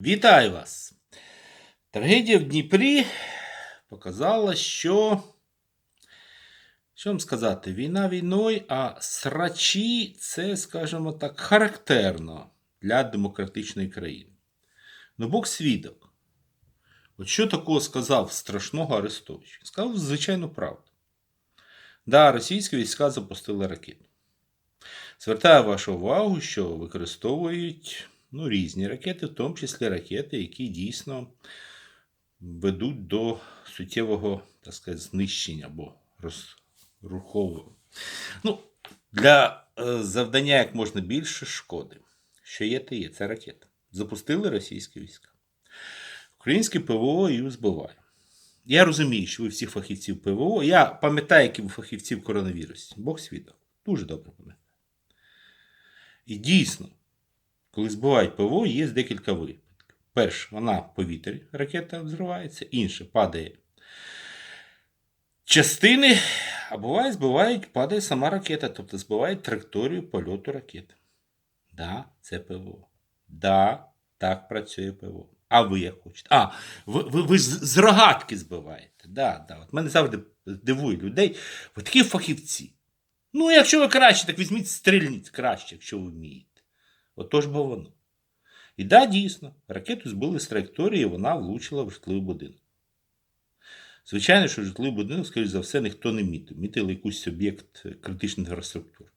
Вітаю вас! Трагедія в Дніпрі показала, що. Що вам сказати, війна війною, а срачі це, скажімо так, характерно для демократичної країни. Ну, Бог свідок. От що такого сказав страшного Арестович? Сказав звичайну правду. Да, російські війська запустили ракету. Звертаю вашу увагу, що використовують ну, різні ракети, в тому числі ракети, які дійсно ведуть до суттєвого так сказати, знищення або розрухового. Ну, для е, завдання як можна більше шкоди. Що є, те є. Це ракета. Запустили російські війська. Українське ПВО її збиває. Я розумію, що ви всі фахівці в ПВО. Я пам'ятаю, які ви фахівці в коронавірусі. Бог свідок. Дуже добре пам'ятаю. І дійсно, коли збивають ПВО, є декілька випадків. Перше, вона в повітрі, ракета взривається, інше падає частини, а буває, збивають, падає сама ракета, тобто збивають траєкторію польоту ракети. Да, це ПВО. Да, так працює ПВО. А ви як хочете? А, ви, ви, ви з рогатки збиваєте. Да, да. От мене завжди дивує людей. Ви такі фахівці. Ну, якщо ви краще, так візьміть стрільниць краще, якщо ви вмієте. Отож бо воно. І да, дійсно, ракету збили з траєкторії, і вона влучила в житловий будинок. Звичайно, що житловий будинок, скоріш за все, ніхто не мітив. Мітили якийсь об'єкт критичної інфраструктури.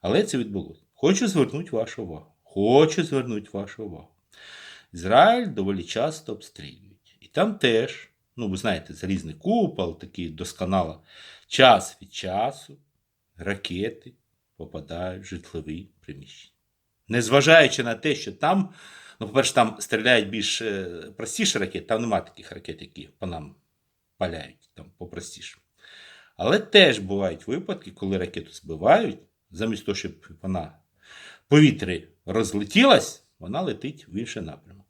Але це відбулося. Хочу звернути вашу увагу. Хочу звернути вашу увагу. Ізраїль доволі часто обстрілюють. І там теж, ну, ви знаєте, залізний купол, такий досконало, час від часу ракети попадають в житлові приміщення. Незважаючи на те, що там, ну, по-перше, там стріляють більш е, простіші ракети, там немає таких ракет, які по нам паляють, там попростіше. Але теж бувають випадки, коли ракету збивають, замість того, щоб вона повітрі розлетілась, вона летить в інший напрямок.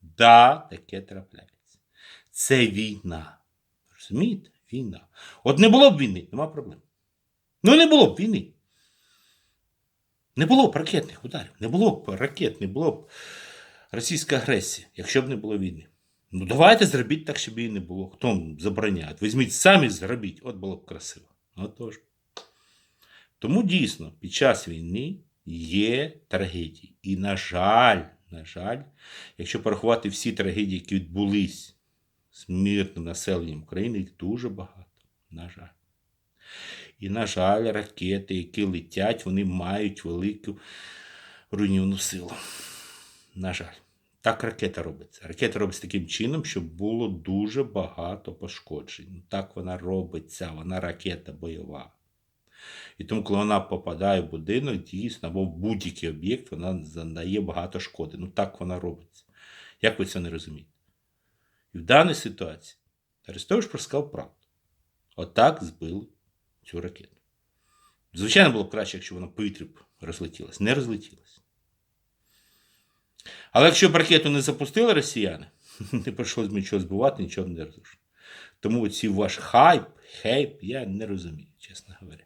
Да, таке трапляється. Це війна. Розумієте? Війна. От не було б війни, нема проблем. Ну, не було б війни. Не було б ракетних ударів, не було б ракет, не було б російської агресії, якщо б не було війни. Ну, давайте зробіть так, щоб її не було. Хто забороняє? Візьміть самі зробіть, от було б красиво. Отож. Тому дійсно, під час війни є трагедії. І, на жаль, на жаль, якщо порахувати всі трагедії, які відбулись з мирним населенням України, їх дуже багато. На жаль. І, на жаль, ракети, які летять, вони мають велику руйнівну силу. На жаль. Так ракета робиться. Ракета робиться таким чином, щоб було дуже багато пошкоджень. Так вона робиться, вона ракета бойова. І тому, коли вона попадає в будинок, дійсно, або в будь-який об'єкт, вона задає багато шкоди. Ну так вона робиться. Як ви це не розумієте? І в даній ситуації Арестович просказав правду. Отак збили цю ракету. Звичайно, було б краще, якщо вона повітрі б розлетілась. Не розлетілась. Але якщо б ракету не запустили росіяни, не прийшлося б нічого збивати, нічого не розрушити. Тому ці ваш хайп, хейп, я не розумію, чесно говоря.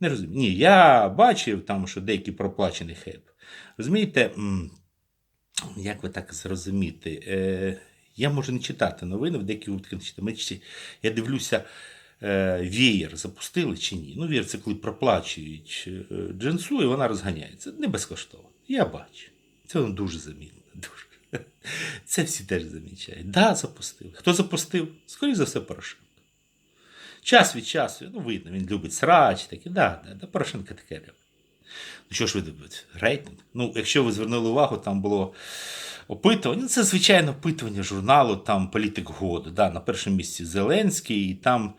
Не розумію. Ні, я бачив там, що деякий проплачений хейп. Розумієте, як ви так зрозуміти? Е, я можу не читати новини, в деяких випадках не читати. Я дивлюся, веєр запустили чи ні. Ну, веєр це коли проплачують е, джинсу, і вона розганяється. Не безкоштовно. Я бачу. Це воно дуже замітно. Дуже. Це всі теж замічають. Да, запустили. Хто запустив? Скоріше за все, Порошенко. Час від часу, ну, видно, він любить срач, таке. да, да, да, Порошенко таке любить. Ну, що ж ви думаєте? Рейтинг? Ну, якщо ви звернули увагу, там було опитування. Ну, це звичайне опитування журналу, там політик году. Да, на першому місці Зеленський, і там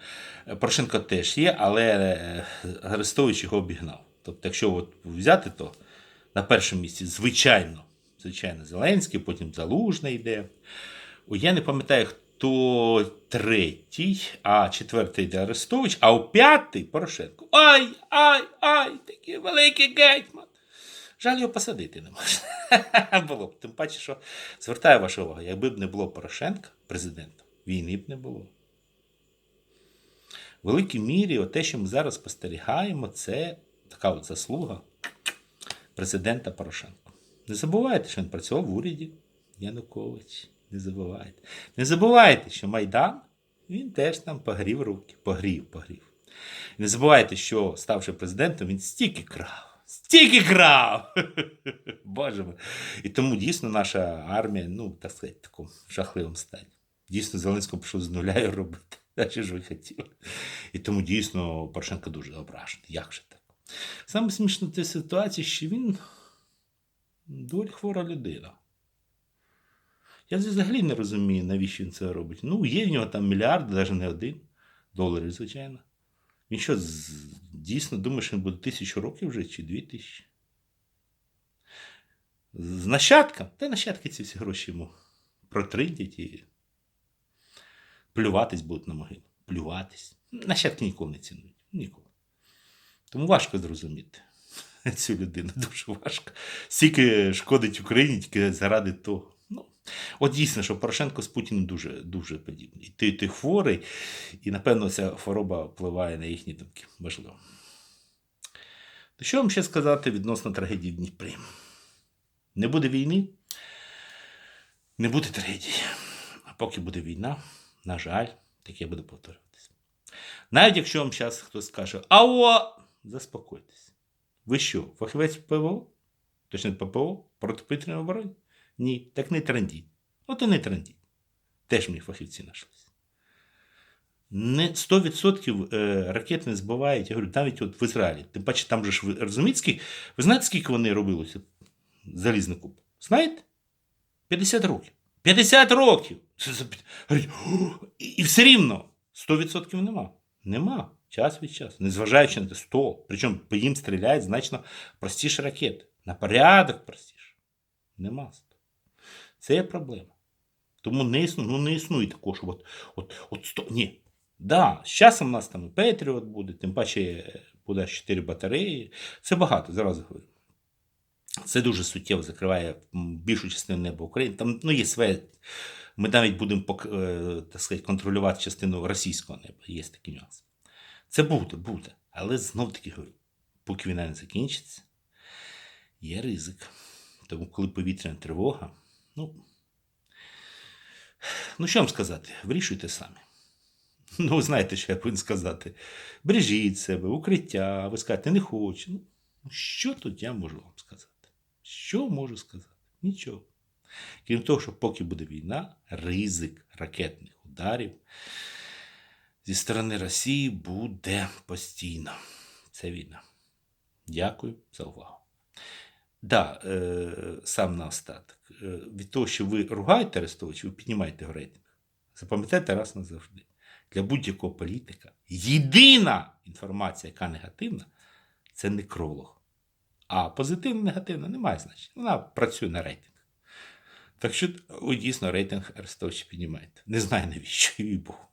е, Порошенко теж є, але е, Арестович його обігнав. Тобто, якщо от взяти, то на першому місці, звичайно, звичайно, Зеленський, потім Залужний йде. Я не пам'ятаю, хто третій, а четвертий йде Арестович, а у п'ятий Порошенко. Ай, ай, ай, такий великий гетьман. Жаль, його посадити не можна. було б. Тим паче, що звертаю вашу увагу, якби б не було Порошенка президентом, війни б не було. В великій мірі, те, що ми зараз спостерігаємо, це така от заслуга президента Порошенка. Не забувайте, що він працював в уряді Янукович. Не забувайте. Не забувайте, що Майдан він теж там погрів руки. Погрів, погрів. Не забувайте, що ставши президентом, він стільки крав. Стільки крав! Боже мой. І тому дійсно наша армія, ну, так сказати, в жахливому стані. Дійсно, Зеленського пішов з нуля і робити. Що ж ви хотіли? І тому дійсно Порошенко дуже ображений. Як же так? Саме смішно в цій ситуації, що він доволі хвора людина. Я взагалі не розумію, навіщо він це робить. Ну, є в нього там мільярд, навіть не один доларів, звичайно. Він що, дійсно думає, що він буде тисячу років вже чи дві тисячі? З нащадком? Та нащадки ці всі гроші йому протридять і плюватись будуть на могилу. Плюватись. Нащадки ніколи не цінують. Ніколи. Тому важко зрозуміти цю людину. Дуже важко. Стільки шкодить Україні тільки заради того. От дійсно, що Порошенко з Путіним дуже, дуже подібний. І ти, ти хворий, і напевно ця хвороба впливає на їхні думки. Можливо. То що вам ще сказати відносно трагедії в Дніпрі? Не буде війни, не буде трагедії. А поки буде війна, на жаль, таке буде повторюватися. Навіть якщо вам зараз хтось скаже, ао, заспокойтесь. Ви що, фахівець ПВО? Точно ППО? Протиповітряної оборони? Ні, так не трендіть. От і не трендіть. Теж мені фахівці знайшлися. Не 100% е, ракет не збивають. Я говорю, навіть от в Ізраїлі. Тим паче, там же ж розумієте, скільки, ви знаєте, скільки вони робилося залізний куб? Знаєте? 50 років. 50 років! Це за п'ят- Говорять, «О, І все рівно 100% нема. Нема. Час від часу. Незважаючи на те 100. Причому по їм стріляють значно простіші ракети. На порядок простіше. Нема 100. Це є проблема. Тому не існує, ну не існує такого, що от, от, от 100. Ні. Да, з часом у нас там і Петріот буде, тим паче буде 4 батареї. Це багато, зразу говорю. Це дуже суттєво закриває більшу частину неба України. Там ну, є своє. Ми навіть будемо е, так сказати, контролювати частину російського неба. Є такі нюанси. Це буде, буде. Але знов таки говорю, поки війна не закінчиться, є ризик. Тому, коли повітряна тривога, ну, ну що вам сказати, вирішуйте самі. Ну, ви знаєте, що я повинен сказати. Бережіть себе, укриття, ви скажете, не хочу. Ну, що тут я можу вам сказати? Що можу сказати? Нічого. Крім того, що поки буде війна, ризик ракетних ударів зі сторони Росії буде постійно. Це війна. Дякую за увагу. Да, е, сам на остаток. Е, від того, що ви ругаєте Арестовича, ви піднімаєте його рейтинг. Запам'ятайте раз назавжди. Для будь-якого політика єдина інформація, яка негативна, це некролог. А позитивна, негативна немає значення. Вона працює на рейтинг. Так що ви дійсно рейтинг Арестовича піднімаєте. Не знаю навіщо, їй Богу.